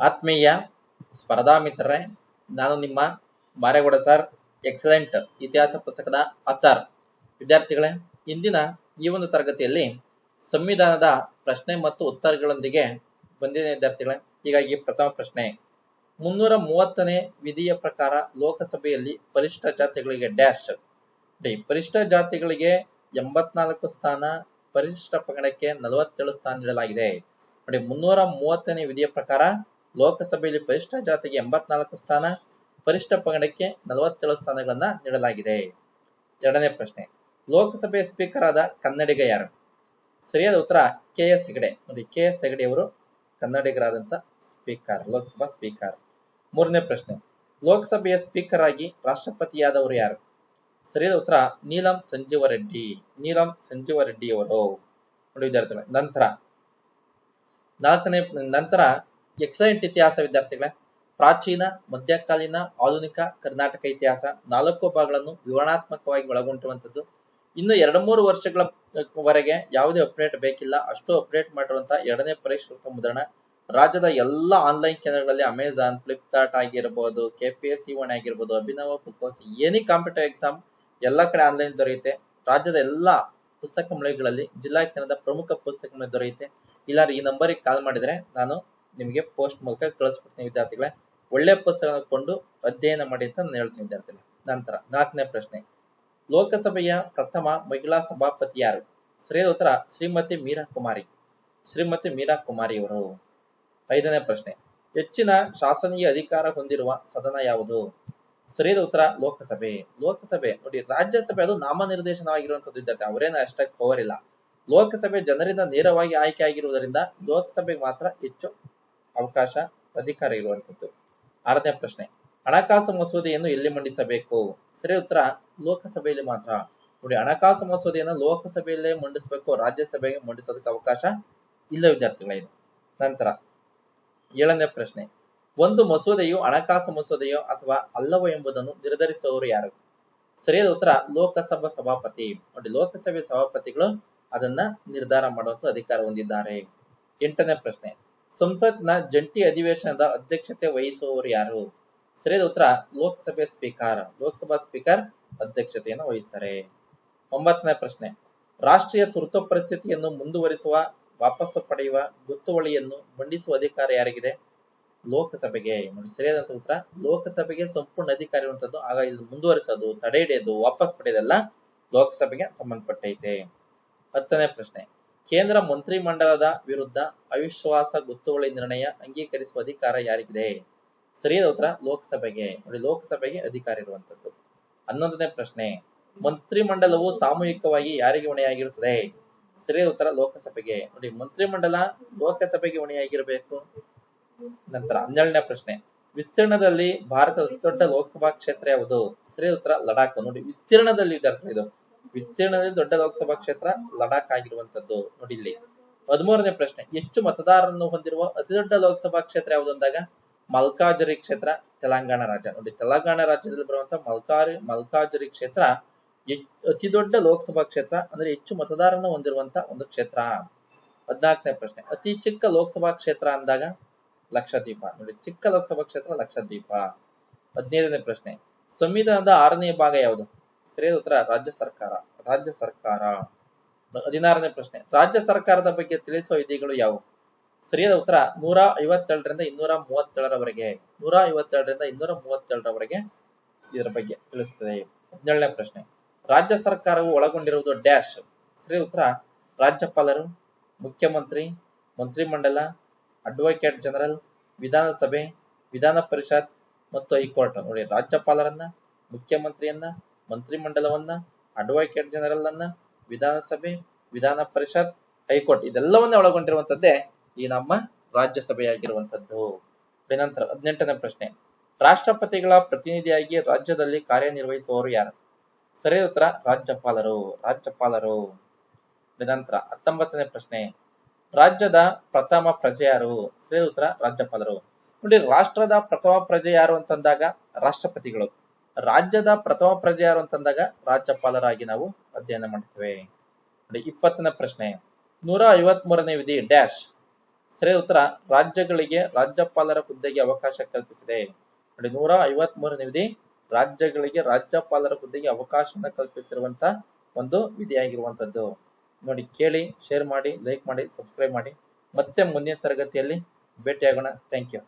ಆತ್ಮೀಯ ಸ್ಪರ್ಧಾ ಮಿತ್ರರೇ, ನಾನು ನಿಮ್ಮ ಮಾರೇಗೌಡ ಸರ್, ಎಕ್ಸಲೆಂಟ್ ಇತಿಹಾಸ ಪುಸ್ತಕದ ಅಥರ್ ವಿದ್ಯಾರ್ಥಿಗಳೇ, ಇಂದಿನ ಈ ಒಂದು ತರಗತಿಯಲ್ಲಿ ಸಂವಿಧಾನದ ಪ್ರಶ್ನೆ ಮತ್ತು ಉತ್ತರಗಳೊಂದಿಗೆ ಬಂದಿದೆ ವಿದ್ಯಾರ್ಥಿಗಳೇ, ಹೀಗಾಗಿ ಪ್ರಥಮ ಪ್ರಶ್ನೆ. ಮುನ್ನೂರ ಮೂವತ್ತನೇ ವಿಧಿಯ ಪ್ರಕಾರ ಲೋಕಸಭೆಯಲ್ಲಿ ಪರಿಷ್ಠ ಜಾತಿಗಳಿಗೆ ಡ್ಯಾಶ್. ಡಿ ಪರಿಷ್ಠ ಜಾತಿಗಳಿಗೆ ಎಂಬತ್ನಾಲ್ಕು ಸ್ಥಾನ ಪರಿಶಿಷ್ಟ ಪಂಗಡಕ್ಕೆ ನಲವತ್ತೇಳು ಸ್ಥಾನ ನೀಡಲಾಗಿದೆ. ನೋಡಿ, ಮುನ್ನೂರ ಮೂವತ್ತನೇ ವಿಧಿಯ ಪ್ರಕಾರ ಲೋಕಸಭೆಯಲ್ಲಿ ಪರಿಷ್ಠ ಜಾತಿಗೆ ಎಂಬತ್ನಾಲ್ಕು ಸ್ಥಾನ, ಪರಿಷ್ಠ ಪಂಗಡಕ್ಕೆ ನಲವತ್ತೇಳು ಸ್ಥಾನಗಳನ್ನ ನೀಡಲಾಗಿದೆ. ಎರಡನೇ ಪ್ರಶ್ನೆ, ಲೋಕಸಭೆಯ ಸ್ಪೀಕರ್ ಆದ ಕನ್ನಡಿಗ ಯಾರು? ಸರಿಯಾದ ಉತ್ತರ ಕೆ ಎಸ್ ಹೆಗಡೆ. ನೋಡಿ, ಕೆ ಎಸ್ ಹೆಗಡೆ ಅವರು ಕನ್ನಡಿಗರಾದಂತ ಸ್ಪೀಕರ್, ಲೋಕಸಭಾ ಸ್ಪೀಕರ್. ಮೂರನೇ ಪ್ರಶ್ನೆ, ಲೋಕಸಭೆಯ ಸ್ಪೀಕರ್ ಆಗಿ ರಾಷ್ಟ್ರಪತಿಯಾದವರು ಯಾರು? ಸರಿಯಾದ ಉತ್ತರ ನೀಲಂ ಸಂಜೀವ ರೆಡ್ಡಿ ನೀಲಂ ಸಂಜೀವ ರೆಡ್ಡಿ ಅವರು. ನೋಡಿ ವಿದ್ಯಾರ್ಥಿಗಳೇ, ನಂತರ ನಾಲ್ಕನೇ, ನಂತರ ಎಕ್ಸಲೆಂಟ್ ಇತಿಹಾಸ ವಿದ್ಯಾರ್ಥಿಗಳೇ. ಪ್ರಾಚೀನ, ಮಧ್ಯಕಾಲೀನ, ಆಧುನಿಕ ಕರ್ನಾಟಕ ಇತಿಹಾಸ ನಾಲ್ಕು ಭಾಗಗಳನ್ನು ವಿವರಣಾತ್ಮಕವಾಗಿ ಒಳಗೊಂಡಿರುವಂತದ್ದು ಇನ್ನು ಎರಡು ಮೂರು ವರ್ಷಗಳ ವರೆಗೆ ಯಾವುದೇ ಅಪ್ಡೇಟ್ ಬೇಕಿಲ್ಲ. ಅಷ್ಟು ಅಪ್ಡೇಟ್ ಮಾಡಿರುವಂತಹ ಎರಡನೇ ಪರಿಷ್ಕೃತ ಮುದ್ರಣ. ರಾಜ್ಯದ ಎಲ್ಲ ಆನ್ಲೈನ್ ಕೇಂದ್ರಗಳಲ್ಲಿ ಅಮೆಜಾನ್ ಫ್ಲಿಪ್ಕಾರ್ಟ್ ಆಗಿರಬಹುದು K P S C one ಆಗಿರ್ಬೋದು, ಅಭಿನವ ಪುಕೋಸ್ ಎನಿ ಕಾಂಪಿಟೇಟಿವ್ ಎಕ್ಸಾಮ್ ಎಲ್ಲ ಕಡೆ ಆನ್ಲೈನ್ ದೊರೆಯುತ್ತೆ. ರಾಜ್ಯದ ಎಲ್ಲ ಪುಸ್ತಕ ಮಳಿಗೆಗಳಲ್ಲಿ ಜಿಲ್ಲಾ ಕೇಂದ್ರದ ಪ್ರಮುಖ ಪುಸ್ತಕ ಮಳಿಗೆ ದೊರೆಯುತ್ತೆ. ಇಲ್ಲ ಈ ನಂಬರಿಗೆ ಕಾಲ್ ಮಾಡಿದ್ರೆ ನಾನು ನಿಮಗೆ ಪೋಸ್ಟ್ ಮೂಲಕ ಕಳಿಸ್ಬಿಡ್ತೀನಿ ವಿದ್ಯಾರ್ಥಿಗಳೇ. ಒಳ್ಳೆ ಪುಸ್ತಕ ಕೊಂಡು ಅಧ್ಯಯನ ಮಾಡಿ ಅಂತ ನಾನು ಹೇಳ್ತೀನಿ ವಿದ್ಯಾರ್ಥಿಗಳೇ. ನಂತರ ನಾಲ್ಕನೇ ಪ್ರಶ್ನೆ. ಲೋಕಸಭೆಯ ಪ್ರಥಮ ಮಹಿಳಾ ಸಭಾಪತಿ ಯಾರು? ಸರಿಯಾದ ಉತ್ತರ ಶ್ರೀಮತಿ ಮೀರಾ ಕುಮಾರಿ. ಶ್ರೀಮತಿ ಮೀರಾ ಕುಮಾರಿ ಅವರು. ಐದನೇ ಪ್ರಶ್ನೆ. ಹೆಚ್ಚಿನ ಶಾಸನೀಯ ಅಧಿಕಾರ ಹೊಂದಿರುವ ಸದನ ಯಾವುದು? ಸರಿಯಾದ ಉತ್ತರ ಲೋಕಸಭೆ. ಲೋಕಸಭೆ. ನೋಡಿ, ರಾಜ್ಯಸಭೆ ಅದು ನಾಮನಿರ್ದೇಶನವಾಗಿರುವಂತದ್ದು ವಿದ್ಯಾರ್ಥಿ. ಅವರೇನು ಅಷ್ಟಕ್ಕೆ ಪವರ್ ಇಲ್ಲ. ಲೋಕಸಭೆ ಜನರಿಂದ ನೇರವಾಗಿ ಆಯ್ಕೆ ಆಗಿರುವುದರಿಂದ ಲೋಕಸಭೆಗೆ ಮಾತ್ರ ಹೆಚ್ಚು ಅವಕಾಶ ಅಧಿಕಾರ ಇರುವಂತದ್ದು. ಆರನೇ ಪ್ರಶ್ನೆ, ಹಣಕಾಸು ಮಸೂದೆಯನ್ನು ಎಲ್ಲಿ ಮಂಡಿಸಬೇಕು? ಸರಿ, ಉತ್ತರ ಲೋಕಸಭೆಯಲ್ಲಿ ಮಾತ್ರ. ನೋಡಿ, ಹಣಕಾಸು ಮಸೂದೆಯನ್ನು ಲೋಕಸಭೆಯಲ್ಲೇ ಮಂಡಿಸಬೇಕು, ರಾಜ್ಯಸಭೆಗೆ ಮಂಡಿಸೋದಕ್ಕೆ ಅವಕಾಶ ಇಲ್ಲ ವಿದ್ಯಾರ್ಥಿಗಳೇ ನಂತರ ಏಳನೇ ಪ್ರಶ್ನೆ, ಒಂದು ಮಸೂದೆಯು ಹಣಕಾಸು ಮಸೂದೆಯೋ ಅಥವಾ ಅಲ್ಲವೋ ಎಂಬುದನ್ನು ನಿರ್ಧರಿಸುವವರು ಯಾರು? ಸರಿಯಾದ ಉತ್ತರ ಲೋಕಸಭಾ ಸಭಾಪತಿ. ನೋಡಿ, ಲೋಕಸಭೆ ಸಭಾಪತಿಗಳು ಅದನ್ನ ನಿರ್ಧಾರ ಮಾಡುವಂತ ಅಧಿಕಾರ ಹೊಂದಿದ್ದಾರೆ. ಎಂಟನೇ ಪ್ರಶ್ನೆ ಸಂಸತ್ತಿನ ಜಂಟಿ ಅಧಿವೇಶನದ ಅಧ್ಯಕ್ಷತೆ ವಹಿಸುವವರು ಯಾರು? ಸರಿಯಾದ ಉತ್ತರ, ಲೋಕಸಭೆ ಸ್ಪೀಕರ್. ಲೋಕಸಭಾ ಸ್ಪೀಕರ್ ಅಧ್ಯಕ್ಷತೆಯನ್ನು ವಹಿಸ್ತಾರೆ. ಒಂಬತ್ತನೇ ಪ್ರಶ್ನೆ. ರಾಷ್ಟ್ರೀಯ ತುರ್ತು ಪರಿಸ್ಥಿತಿಯನ್ನು ಮುಂದುವರಿಸುವ, ವಾಪಸ್ಸು ಪಡೆಯುವ ಗೊತ್ತುವಳಿಯನ್ನು ಮಂಡಿಸುವ ಅಧಿಕಾರ ಯಾರಿಗಿದೆ? ಲೋಕಸಭೆಗೆ. ನೋಡಿ, ಸರಿಯಾದಂತ ಉತ್ತರ. ಲೋಕಸಭೆಗೆ ಸಂಪೂರ್ಣ ಅಧಿಕಾರ ಇರುವಂತದ್ದು, ಆಗ ಇದು ಮುಂದುವರಿಸೋದು, ತಡೆ ಹಿಡಿಯೋದು ವಾಪಸ್ ಪಡೆಯೋದೆಲ್ಲ, ಲೋಕಸಭೆಗೆ ಸಂಬಂಧಪಟ್ಟೈತೆ. ಹತ್ತನೇ ಪ್ರಶ್ನೆ. ಕೇಂದ್ರ ಮಂತ್ರಿಮಂಡಲದ ವಿರುದ್ಧ ಅವಿಶ್ವಾಸ ಗೊತ್ತುವಳಿ ನಿರ್ಣಯ ಅಂಗೀಕರಿಸುವ ಅಧಿಕಾರ ಯಾರಿಗಿದೆ? ಸರಿಯಾದ ಉತ್ತರ ಲೋಕಸಭೆಗೆ, ನೋಡಿ ಲೋಕಸಭೆಗೆ ಅಧಿಕಾರ ಇರುವಂತದ್ದು. ಹನ್ನೊಂದನೇ ಪ್ರಶ್ನೆ, ಮಂತ್ರಿಮಂಡಲವು ಸಾಮೂಹಿಕವಾಗಿ ಯಾರಿಗೆ ಹೊಣೆಯಾಗಿರುತ್ತದೆ? ಸರಿಯಾದ ಉತ್ತರ ಲೋಕಸಭೆಗೆ. ನೋಡಿ ಮಂತ್ರಿಮಂಡಲ ಲೋಕಸಭೆಗೆ ಹೊಣೆಯಾಗಿರಬೇಕು. ನಂತರ ಹನ್ನೆರಡನೇ ಪ್ರಶ್ನೆ, ವಿಸ್ತೀರ್ಣದಲ್ಲಿ ಭಾರತದ ದೊಡ್ಡ ಲೋಕಸಭಾ ಕ್ಷೇತ್ರ ಯಾವುದು? ಸರಿಯಾದ ಉತ್ತರ ಲಡಾಖ್. ನೋಡಿ ವಿಸ್ತೀರ್ಣದಲ್ಲಿ ಇದು ವಿಸ್ತೀರ್ಣದಲ್ಲಿ ದೊಡ್ಡ ಲೋಕಸಭಾ ಕ್ಷೇತ್ರ ಲಡಾಖ್ ಆಗಿರುವಂತದ್ದು ನೋಡಿ ಇಲ್ಲಿ. ಹದಿಮೂರನೇ ಪ್ರಶ್ನೆ, ಹೆಚ್ಚು ಮತದಾರರನ್ನು ಹೊಂದಿರುವ ಅತಿದೊಡ್ಡ ಲೋಕಸಭಾ ಕ್ಷೇತ್ರ ಯಾವುದು ಅಂದಾಗ ಮಲ್ಕಾಜರಿ ಕ್ಷೇತ್ರ, ತೆಲಂಗಾಣ ರಾಜ್ಯ. ನೋಡಿ, ತೆಲಂಗಾಣ ರಾಜ್ಯದಲ್ಲಿ ಬರುವಂತಹ ಮಲ್ಕಾರಿ, ಮಲ್ಕಾಜರಿ ಕ್ಷೇತ್ರ ಅತಿ ದೊಡ್ಡ ಲೋಕಸಭಾ ಕ್ಷೇತ್ರ, ಅಂದ್ರೆ ಹೆಚ್ಚು ಮತದಾರರನ್ನು ಹೊಂದಿರುವಂತ ಒಂದು ಕ್ಷೇತ್ರ. ಹದಿನಾಲ್ಕನೇ ಪ್ರಶ್ನೆ, ಅತಿ ಚಿಕ್ಕ ಲೋಕಸಭಾ ಕ್ಷೇತ್ರ ಅಂದಾಗ? ಲಕ್ಷದ್ವೀಪ. ನೋಡಿ, ಚಿಕ್ಕ ಲೋಕಸಭಾ ಕ್ಷೇತ್ರ ಲಕ್ಷದ್ವೀಪ. ಹದಿನೈದನೇ ಪ್ರಶ್ನೆ, ಸಂವಿಧಾನದ ಆರನೇ ಭಾಗ ಯಾವುದು? ಸರಿಯಾದ ಉತ್ತರ ರಾಜ್ಯ ಸರ್ಕಾರ ರಾಜ್ಯ ಸರ್ಕಾರ. ಹದಿನಾರನೇ ಪ್ರಶ್ನೆ, ರಾಜ್ಯ ಸರ್ಕಾರದ ಬಗ್ಗೆ ತಿಳಿಸುವ ವಿಧಿಗಳು ಯಾವುವು? ಸರಿಯಾದ ಉತ್ತರ ನೂರ ಐವತ್ತೇಳರಿಂದ ಇನ್ನೂರ ಮೂವತ್ತೇಳರವರೆಗೆ ನೂರ ಐವತ್ತೇಳರಿಂದ ಇನ್ನೂರ ಮೂವತ್ತೇಳರವರೆಗೆ ಇದರ ಬಗ್ಗೆ ತಿಳಿಸುತ್ತದೆ ಹದಿನೇಳನೇ ಪ್ರಶ್ನೆ, ರಾಜ್ಯ ಸರ್ಕಾರವು ಒಳಗೊಂಡಿರುವುದು ಡ್ಯಾಶ್. ಸರಿ ಉತ್ತರ ರಾಜ್ಯಪಾಲರು, ಮುಖ್ಯಮಂತ್ರಿ, ಮಂತ್ರಿಮಂಡಲ, ಅಡ್ವೊಕೇಟ್ ಜನರಲ್, ವಿಧಾನಸಭೆ, ವಿಧಾನ ಪರಿಷತ್ ಮತ್ತು ಹೈಕೋರ್ಟ್. ನೋಡಿ, ರಾಜ್ಯಪಾಲರನ್ನ, ಮುಖ್ಯಮಂತ್ರಿಯನ್ನ ಮಂತ್ರಿಮಂಡಲವನ್ನ, ಅಡ್ವೊಕೇಟ್ ಜನರಲ್ ಅನ್ನ ವಿಧಾನಸಭೆ, ವಿಧಾನ ಪರಿಷತ್, ಹೈಕೋರ್ಟ್ ಇದೆಲ್ಲವನ್ನ ಒಳಗೊಂಡಿರುವಂತದ್ದೇ ಈ ನಮ್ಮ ರಾಜ್ಯಸಭೆಯಾಗಿರುವಂತದ್ದು. ನಂತರ ಹದಿನೆಂಟನೇ ಪ್ರಶ್ನೆ. ರಾಷ್ಟ್ರಪತಿಗಳ ಪ್ರತಿನಿಧಿಯಾಗಿ ರಾಜ್ಯದಲ್ಲಿ ಕಾರ್ಯನಿರ್ವಹಿಸುವವರು ಯಾರು? ಸರಿ ಉತ್ತರ, ರಾಜ್ಯಪಾಲರು ರಾಜ್ಯಪಾಲರು. ನಂತರ ಹತ್ತೊಂಬತ್ತನೇ ಪ್ರಶ್ನೆ. ರಾಜ್ಯದ ಪ್ರಥಮ ಪ್ರಜೆ ಯಾರು? ಸರಿ ಉತ್ತರ, ರಾಜ್ಯಪಾಲರು. ನೋಡಿ, ರಾಷ್ಟ್ರದ ಪ್ರಥಮ ಪ್ರಜೆ ಯಾರು ಅಂತಂದಾಗ ರಾಷ್ಟ್ರಪತಿಗಳು. ರಾಜ್ಯದ ಪ್ರಥಮ ಪ್ರಜೆ ಯಾರು ಅಂತಂದಾಗ ರಾಜ್ಯಪಾಲರಾಗಿ ನಾವು ಅಧ್ಯಯನ ಮಾಡ್ತೇವೆ. ಇಪ್ಪತ್ತನೇ ಪ್ರಶ್ನೆ. ನೂರ ಐವತ್ ಮೂರನೇ ವಿಧಿ ಡ್ಯಾಶ್. ಸರಿ, ಉತ್ತರ. ರಾಜ್ಯಗಳಿಗೆ ರಾಜ್ಯಪಾಲರ ಹುದ್ದೆಗೆ ಅವಕಾಶ ಕಲ್ಪಿಸಿದೆ. ನೋಡಿ ನೂರ ಐವತ್ ಮೂರನೇ ವಿಧಿ ರಾಜ್ಯಗಳಿಗೆ ರಾಜ್ಯಪಾಲರ ಹುದ್ದೆಗೆ ಅವಕಾಶವನ್ನು ಕಲ್ಪಿಸಿರುವಂತ ಒಂದು ವಿಧಿಯಾಗಿರುವಂತದ್ದು. ನೋಡಿ, ಕೇಳಿ ಶೇರ್ ಮಾಡಿ ಲೈಕ್ ಮಾಡಿ ಸಬ್ಸ್ಕ್ರೈಬ್ ಮಾಡಿ. ಮತ್ತೆ ಮುಂದಿನ ತರಗತಿಯಲ್ಲಿ ಭೇಟಿಯಾಗೋಣ. Thank you